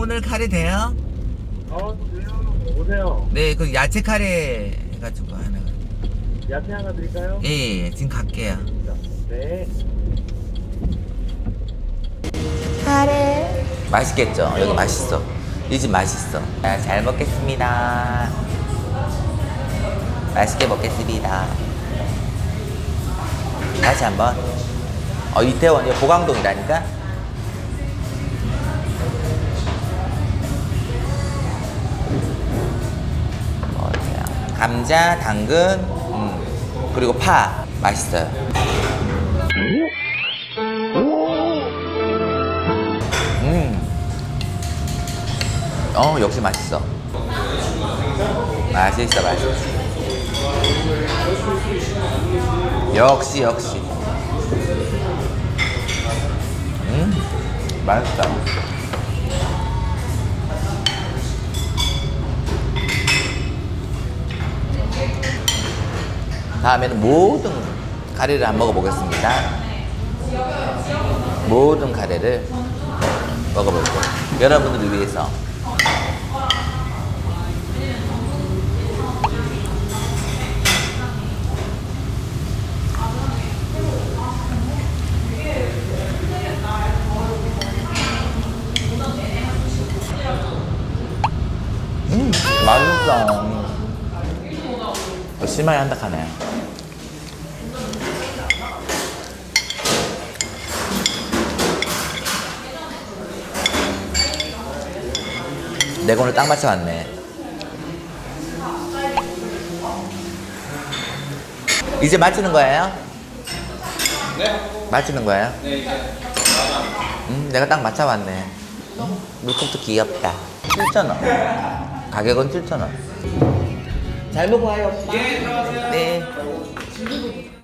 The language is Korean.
오늘 카레 돼요? 어, 돼요. 오세요. 네, 그 야채 카레 해가지고 하나. 야채 하나 드릴까요? 예, 예, 지금 갈게요. 네. 맛있겠죠? 여기 맛있어. 이 집 맛있어. 자, 잘 먹겠습니다. 맛있게 먹겠습니다. 다시 한번. 어, 이태원이 보강동이라니까? 감자, 당근, 음, 그리고 파. 맛있어요. 음. 어, 역시 맛있어. 맛있어, 맛있어. 역시, 역시. 음, 맛있다. 다음에는 모든 카레를 한번 먹어보겠습니다. 모든 카레를 먹어볼 거예요. 여러분들을 위해서. 음, 맛있어. 어, 심하게 한다 하네. 내가 오늘 딱 맞춰 왔네. 이제 맞추는 거예요? 네. 맞추는 거예요? 네, 이제. 음, 내가 딱 맞춰 왔네. 음, 물컵도 귀엽다. 7,000원. 가격은 7,000원. 잘 먹고 와요. 네, 들어가세요. 네.